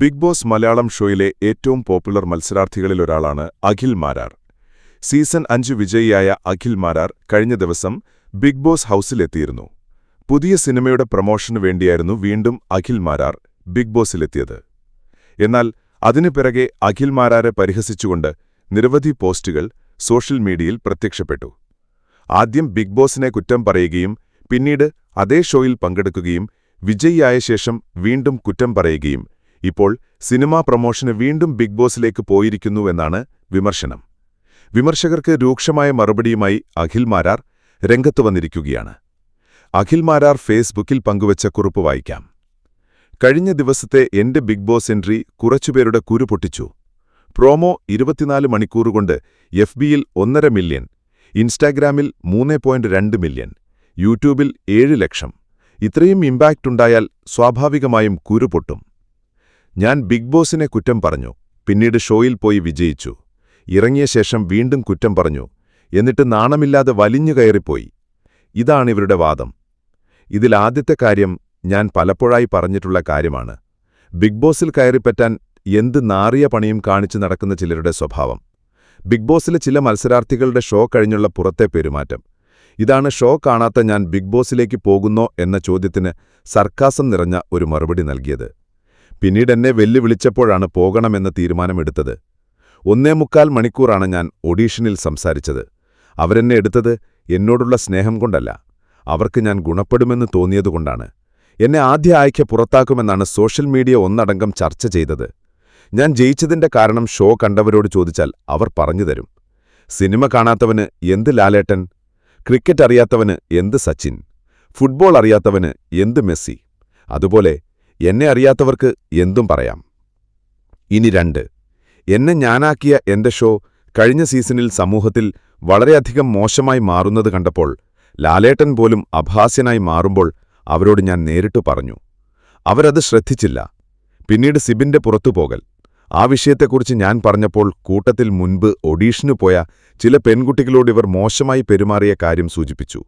Big boss Malayalam ഷോയിലെ ഏറ്റവും popular മത്സരാർത്ഥികളിലൊരാളാണ് അഖിൽ മാരാർ. സീസൺ അഞ്ച് വിജയിയായ അഖിൽ മാരാർ കഴിഞ്ഞ ദിവസം ബിഗ് ബോസ് ഹൌസിലെത്തിയിരുന്നു. പുതിയ സിനിമയുടെ പ്രമോഷനു വേണ്ടിയായിരുന്നു വീണ്ടും അഖിൽ മാരാർ ബിഗ് ബോസിലെത്തിയത്. എന്നാൽ അതിനു പിറകെ അഖിൽ മാരാരെ പരിഹസിച്ചുകൊണ്ട് നിരവധി പോസ്റ്റുകൾ സോഷ്യൽ മീഡിയയിൽ പ്രത്യക്ഷപ്പെട്ടു. ആദ്യം ബിഗ് ബോസിനെ കുറ്റം പറയുകയും പിന്നീട് അതേ ഷോയിൽ പങ്കെടുക്കുകയും വിജയിയായ ശേഷം വീണ്ടും കുറ്റം പറയുകയും ഇപ്പോൾ സിനിമാ പ്രമോഷന് വീണ്ടും ബിഗ് ബോസിലേക്ക് പോയിരിക്കുന്നുവെന്നാണ് വിമർശനം. വിമർശകർക്ക് രൂക്ഷമായ മറുപടിയുമായി അഖിൽ മാരാർ രംഗത്തു വന്നിരിക്കുകയാണ്. അഖിൽ മാരാർ ഫേസ്ബുക്കിൽ പങ്കുവച്ച കുറിപ്പ് വായിക്കാം. കഴിഞ്ഞ ദിവസത്തെ എന്റെ ബിഗ് ബോസ് എൻട്രി കുറച്ചുപേരുടെ കുരു പൊട്ടിച്ചു. പ്രോമോ ഇരുപത്തിനാല് മണിക്കൂറുകൊണ്ട് എഫ് ബിയിൽ ഒന്നര മില്യൺ ഇൻസ്റ്റാഗ്രാമിൽ മൂന്ന് പോയിന്റ് രണ്ട് മില്യൺ യൂട്യൂബിൽ ഏഴ് ലക്ഷം. ഇത്രയും ഇമ്പാക്റ്റ് ഉണ്ടായാൽ സ്വാഭാവികമായും കുരു പൊട്ടും. ഞാൻ ബിഗ് ബോസിനെ കുറ്റം പറഞ്ഞു പിന്നീട് ഷോയിൽ പോയി വിജയിച്ചു. ഇറങ്ങിയ ശേഷം വീണ്ടും കുറ്റം പറഞ്ഞു എന്നിട്ട് നാണമില്ലാതെ വലിഞ്ഞു കയറിപ്പോയി. ഇതാണിവരുടെ വാദം. ഇതിൽ ആദ്യത്തെ കാര്യം ഞാൻ പലപ്പോഴായി പറഞ്ഞിട്ടുള്ള കാര്യമാണ്. ബിഗ് ബോസിൽ കയറിപ്പറ്റാൻ എന്ത് നാറിയ പണിയും കാണിച്ചു നടക്കുന്ന ചിലരുടെ സ്വഭാവം. ബിഗ് ബോസിലെ ചില മത്സരാർത്ഥികളുടെ ഷോ കഴിഞ്ഞുള്ള പുറത്തെ പെരുമാറ്റം. ഇതാണ് ഷോ കാണാത്ത ഞാൻ ബിഗ് ബോസിലേക്ക് പോകുന്നോ എന്ന ചോദ്യത്തിന് സർക്കാസം നിറഞ്ഞ ഒരു മറുപടി നൽകിയത്. പിന്നീട് എന്നെ വെല്ലുവിളിച്ചപ്പോഴാണ് പോകണമെന്ന തീരുമാനമെടുത്തത്. ഒന്നേ മുക്കാൽ മണിക്കൂറാണ് ഞാൻ ഒഡീഷനിൽ സംസാരിച്ചത്. അവരെന്നെ എടുത്തത് എന്നോടുള്ള സ്നേഹം കൊണ്ടല്ല. അവർക്ക് ഞാൻ ഗുണപ്പെടുമെന്ന് തോന്നിയതുകൊണ്ടാണ്. എന്നെ ആദ്യ ആയ്ക്ക് പുറത്താക്കുമെന്നാണ് സോഷ്യൽ മീഡിയ ഒന്നടങ്കം ചർച്ച ചെയ്തത്. ഞാൻ ജയിച്ചതിന്റെ കാരണം ഷോ കണ്ടവരോട് ചോദിച്ചാൽ അവർ പറഞ്ഞുതരും സിനിമ കാണാത്തവന് എന്ത് ലാലേട്ടൻ? ക്രിക്കറ്റ് അറിയാത്തവന് എന്ത് സച്ചിൻ? ഫുട്ബോൾ അറിയാത്തവന് എന്ത് മെസ്സി? അതുപോലെ എന്നെ അറിയാത്തവർക്ക് എന്തും പറയാം. ഇനി രണ്ട്. എന്നെ ഞാനാക്കിയ എന്റെ ഷോ കഴിഞ്ഞ സീസണിൽ സമൂഹത്തിൽ വളരെയധികം മോശമായി മാറുന്നത് കണ്ടപ്പോൾ ലാലേട്ടൻ പോലും അഭാസ്യനായി മാറുമ്പോൾ അവരോട് ഞാൻ നേരിട്ടു പറഞ്ഞു. അവരത് ശ്രദ്ധിച്ചില്ല. പിന്നീട് സിബിന്റെ പുറത്തുപോകൽ ആ വിഷയത്തെക്കുറിച്ച് ഞാൻ പറഞ്ഞപ്പോൾ കൂട്ടത്തിൽ മുൻപ് ഒഡീഷനു പോയ ചില പെൺകുട്ടികളോട് ഇവർ മോശമായി പെരുമാറിയ കാര്യം സൂചിപ്പിച്ചു.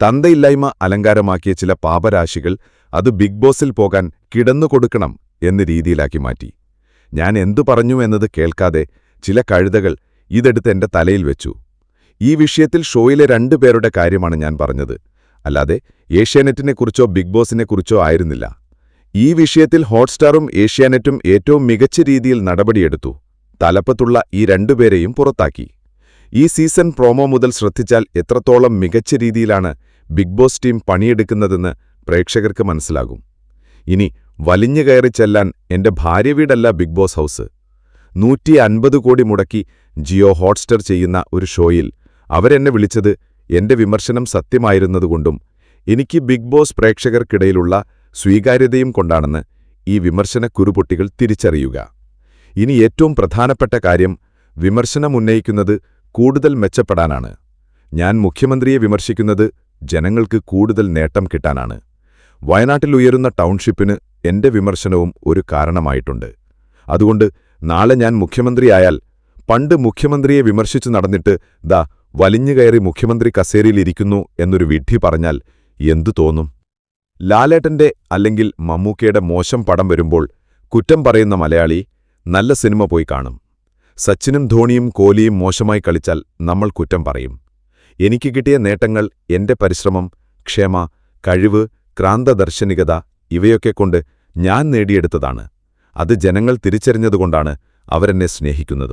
തന്തയില്ലായ്മ അലങ്കാരമാക്കിയ ചില പാപരാശികൾ അത് ബിഗ് ബോസിൽ പോകാൻ കിടന്നുകൊടുക്കണം എന്ന രീതിയിലാക്കി മാറ്റി. ഞാൻ എന്തു പറഞ്ഞു എന്നത് കേൾക്കാതെ ചില കഴുതകൾ ഇതെടുത്ത് എന്റെ തലയിൽ വെച്ചു. ഈ വിഷയത്തിൽ ഷോയിലെ രണ്ടു പേരുടെ കാര്യമാണ് ഞാൻ പറഞ്ഞത്. അല്ലാതെ ഏഷ്യാനെറ്റിനെക്കുറിച്ചോ ബിഗ് ബോസിനെക്കുറിച്ചോ ആയിരുന്നില്ല. ഈ വിഷയത്തിൽ ഹോട്ട്സ്റ്റാറും ഏഷ്യാനെറ്റും ഏറ്റവും മികച്ച രീതിയിൽ നടപടിയെടുത്തു. തലപ്പത്തുള്ള ഈ രണ്ടുപേരെയും പുറത്താക്കി. ഈ സീസൺ പ്രോമോ മുതൽ ശ്രദ്ധിച്ചാൽ എത്രത്തോളം മികച്ച രീതിയിലാണ് ബിഗ് ബോസ് ടീം പണിയെടുക്കുന്നതെന്ന് പ്രേക്ഷകർക്ക് മനസ്സിലാകും. ഇനി വലിഞ്ഞു കയറി ചെല്ലാൻ എന്റെ ഭാര്യ വീടല്ല ബിഗ് ബോസ് ഹൗസ്. നൂറ്റി അൻപത് കോടി മുടക്കി ജിയോ ഹോട്ട്സ്റ്റർ ചെയ്യുന്ന ഒരു ഷോയിൽ അവരെന്നെ വിളിച്ചത് എന്റെ വിമർശനം സത്യമായിരുന്നതുകൊണ്ടും എനിക്ക് ബിഗ് ബോസ് പ്രേക്ഷകർക്കിടയിലുള്ള സ്വീകാര്യതയും കൊണ്ടാണെന്ന് ഈ വിമർശന കുറുപൊട്ടികൾ തിരിച്ചറിയുക. ഇനി ഏറ്റവും പ്രധാനപ്പെട്ട കാര്യം വിമർശനമുന്നയിക്കുന്നത് കൂടുതൽ മെച്ചപ്പെടാനാണ്. ഞാൻ മുഖ്യമന്ത്രിയെ വിമർശിക്കുന്നത് ജനങ്ങൾക്ക് കൂടുതൽ നേട്ടം കിട്ടാനാണ്. വയനാട്ടിൽ ഉയരുന്ന ടൗൺഷിപ്പിന് എന്റെ വിമർശനവും ഒരു കാരണമായിട്ടുണ്ട്. അതുകൊണ്ട് നാളെ ഞാൻ മുഖ്യമന്ത്രിയായാൽ പണ്ട് മുഖ്യമന്ത്രിയെ വിമർശിച്ചു നടന്നിട്ട് ദാ വലിഞ്ഞുകയറി മുഖ്യമന്ത്രി കസേരയിലിരിക്കുന്നു എന്നൊരു വിഡ്ഢി പറഞ്ഞാൽ എന്തു തോന്നും? ലാലേട്ടന്റെ അല്ലെങ്കിൽ മമ്മൂക്കയുടെ മോശം പടം വരുമ്പോൾ കുറ്റം പറയുന്ന മലയാളി നല്ല സിനിമ പോയി കാണും. സച്ചിനും ധോണിയും കോഹ്ലിയും മോശമായി കളിച്ചാൽ നമ്മൾ കുറ്റം പറയും. എനിക്ക് കിട്ടിയ നേട്ടങ്ങൾ എന്റെ പരിശ്രമം ക്ഷമ കഴിവ് ക്രാന്തദർശനികത ഇവയൊക്കെ കൊണ്ട് ഞാൻ നേടിയെടുത്തതാണ്. അത് ജനങ്ങൾ തിരിച്ചറിഞ്ഞതുകൊണ്ടാണ് അവരെന്നെ സ്നേഹിക്കുന്നതും.